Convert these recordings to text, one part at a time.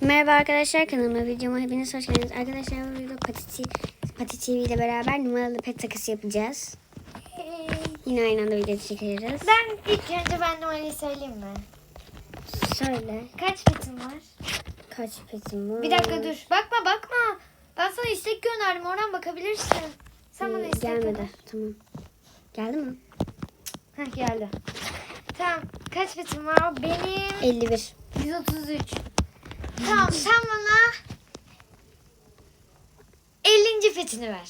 Merhaba arkadaşlar kanalıma videoma hepiniz hoş geldiniz. Arkadaşlar bu videoda Pati, Pati TV ile beraber numaralı pet takısı yapacağız. Yine aynı anda video çekeriz. Ben ilk önce ben numarayı söyleyeyim mi? Söyle. Kaç petim var? Kaç petim var? Bir dakika dur. Bakma bakma. Ben sana istek gönderdim. Oradan bakabilirsin. Sen bana Ee, istek Gelmedi. gönder. Tamam. Geldi mi? Heh geldi. Tamam. Kaç petim var? Benim 51. 133. Tamam sen bana 50. petini ver.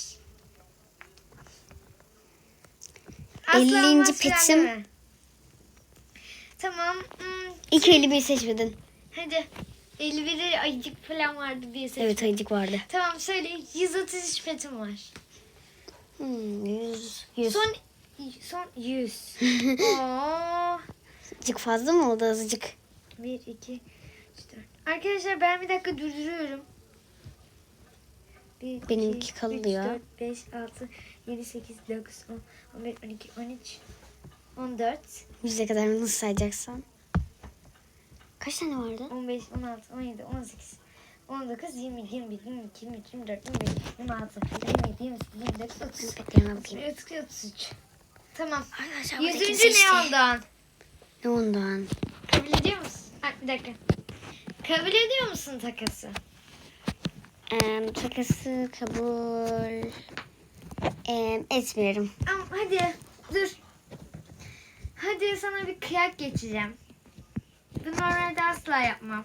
50. olmaz petim. deme. Tamam. Hmm, İlk 51 seçmedin. hadi. 51'de ayıcık falan vardı diye seçtim. Evet ayıcık vardı. Tamam söyle 133 petim var. Hmm, 100. 100. Son son 100. Oo. Azıcık fazla mı oldu azıcık? 1 2 3 4. Arkadaşlar ben bir dakika durduruyorum. 1 Benimki kalıyor. 4 5 6 7 8 9 10 11 12 13 14 Yüze kadar nasıl sayacaksan? Kaç tane vardı? 15 16 17 18 19 20 21 22 23 24 25 26 27 28 29 30 Petlerime bakayım. 32 33 Tamam. Arkadaşlar Yüzüncü ne ondan? Ne ondan? Kabul ediyor musun? Ha, bir dakika. Kabul ediyor musun takası? Em, takası kabul em, etmiyorum. Ama hadi dur. Hadi sana bir kıyak geçeceğim. Bunu normalde asla yapmam.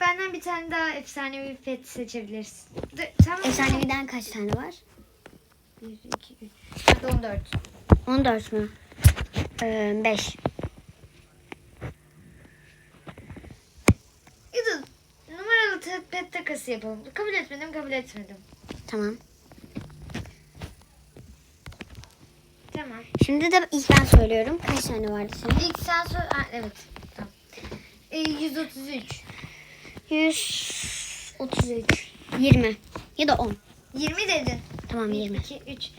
Benden bir tane daha efsanevi bir pet seçebilirsin. Dur, tamam. Efsaneviden kaç tane var? 1, 2, 3. Hadi 14. 14 mü? 5. pet takası yapalım. Kabul etmedim, kabul etmedim. Tamam. Tamam. Şimdi de ilk ben söylüyorum. Kaç tane vardı senin? İlk sen sor. Ha, evet. Tamam. Ee, 133. 133. 20. Ya da 10. 20 dedin. Tamam 1, 20. 2, 3,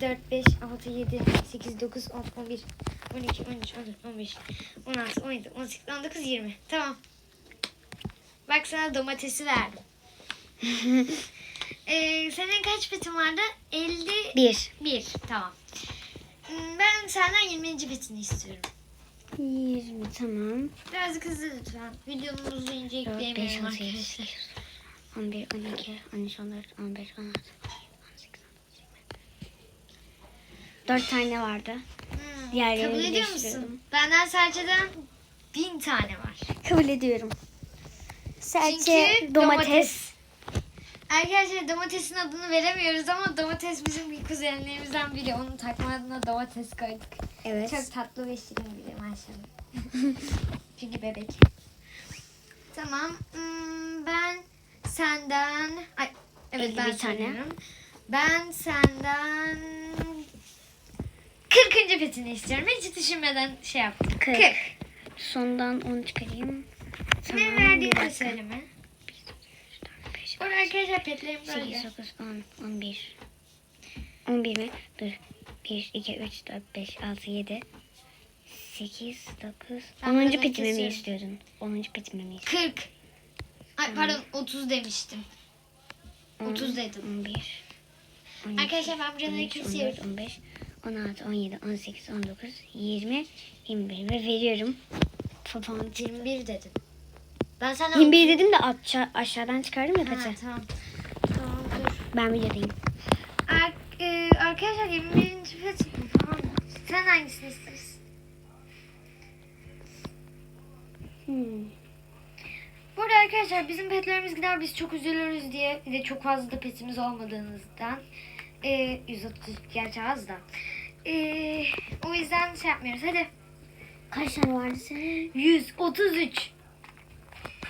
4, 5, 6, 7, 8, 9, 10, 11, 12, 13, 14, 15, 16, 17, 18, 19, 20. Tamam. Bak sana domatesi verdim. ee, senin kaç petin vardı? 51. 1. Tamam. Hmm, Ben senden 20. petini istiyorum. 20 tamam. Birazcık hızlı lütfen. Videonun uzayınca 4, 5, yükleyemiyorum 6, 7, arkadaşlar. 11, 12, 13, 14, 15, 16, 18, 4 tane vardı. Hmm, Diğerlerini Kabul ediyor musun? Benden serçeden 1000 tane var. Kabul ediyorum. Serçe, Çünkü domates. Arkadaşlar domatesin adını veremiyoruz ama domates bizim bir kuzenlerimizden biri. Onun takma adına domates koyduk. Evet. Çok tatlı ve şirin biri maşallah. Çünkü bebek. Tamam. hmm, Ben senden... Ay, evet ben bir tane. söylüyorum. Ben senden... 40. petini istiyorum. Hiç düşünmeden şey yaptım. 40. 40. Sondan 10 çıkarayım. Ne bir verdiğini söyleme. 5, Orada arkadaşlar petlerim 8, böyle. 9, 10, 11. 11 mi? Dur. 1, 2, 3, 4, 5, 6, 7, 8, 9. Ben 10. buradan petimi mi kesiyorum. istiyordun? 10. petimi mi istiyordun? 40. Ay pardon 30 demiştim. 30 dedim. 11. 12, Arkadaşlar ben buraları 13, kesiyorum. 14, 15, 16, 17, 18, 19, 20, 21 ve veriyorum. Papağan 21 dedim. Ben sana 21 dedim de aşağı, aşağıdan çıkardım ya Ha, peti. tamam. Tamam dur. Ben videodayım. Ar- e, arkadaşlar 21. pet tamam. Sen hangisini istersin? Hmm. Bu arada arkadaşlar bizim petlerimiz gider biz çok üzülürüz diye bir de çok fazla da petimiz olmadığınızdan e, 130 gerçi az da e, o yüzden şey yapmıyoruz hadi Kaç tane vardı senin? 133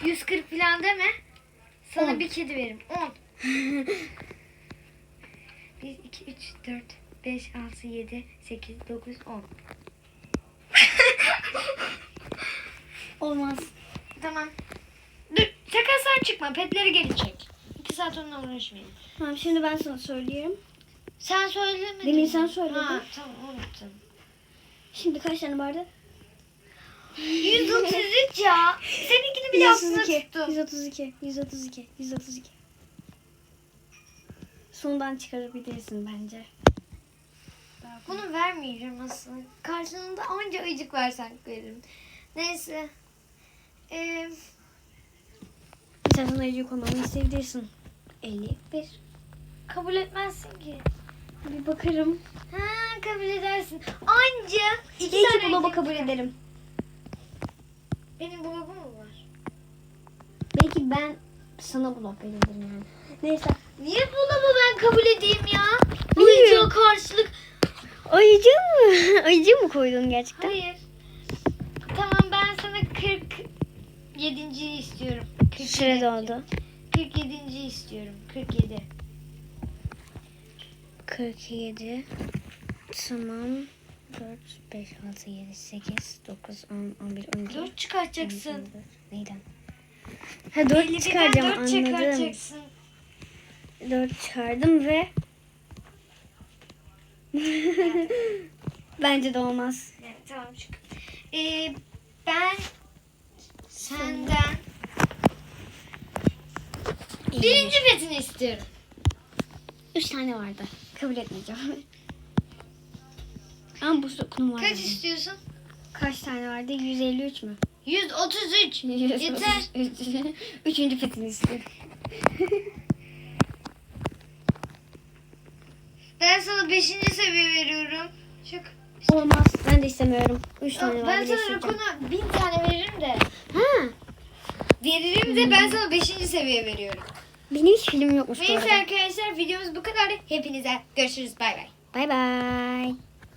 140 falan deme sana On. bir kedi veririm 10 1 2 3 4 5 6 7 8 9 10 Olmaz. Tamam Dur takaslar çıkma petleri geri çek 2 saat onunla uğraşmayalım Tamam şimdi ben sana söylüyorum. Sen söylemedin. Demin mi? sen söyledin. Ha, tamam unuttum. Şimdi kaç tane vardı? 133 ya. Seninkini bile aslında 132, tuttum. 132, 132, 132. Sondan çıkarabilirsin bence. Bunu vermeyeceğim aslında. Karşılığında anca ayıcık versen veririm. Neyse. Ee, İstersen ayıcık olmamı isteyebilirsin. 51. kabul etmezsin ki. Bir bakarım. Ha kabul edersin. Anca iki Belki tane ayıcık- kabul ederim. Benim dolabım mı var? Belki ben sana blok verebilirim yani. Neyse. Niye dolabı ben kabul edeyim ya? Ayıcığa karşılık. Ayıcı mı? Ayıcı mı koydun gerçekten? Hayır. Tamam ben sana 47. istiyorum. 47. Süre doldu. 47. istiyorum. 47. 47. Tamam. 4, 5, 6, 7, 8, 9, 10, 11, 12. 4 çıkartacaksın. Neyden? Ha 4 çıkaracağım 4 anladım. 4 çıkardım ve Bence de olmaz. Evet, tamam çık. Ee, ben senden birinci betini istiyorum. 3 tane vardı. Kabul etmeyeceğim. Ama bu vardı. Kaç istiyorsun? Kaç tane vardı? 153 mü? 133. Yeter. Üçüncü petini istiyorum. Ben sana 5. seviye veriyorum. Çık. Olmaz. Ben de istemiyorum. 3 tane ben vardı. sana yaşayacağım. Rakun'a 1000 tane veririm de. Ha. Veririm de ben sana 5. seviye veriyorum. Benim hiç film yokmuş bu Neyse arada. arkadaşlar videomuz bu kadar. Hepinize görüşürüz. Bay bay. Bay bay.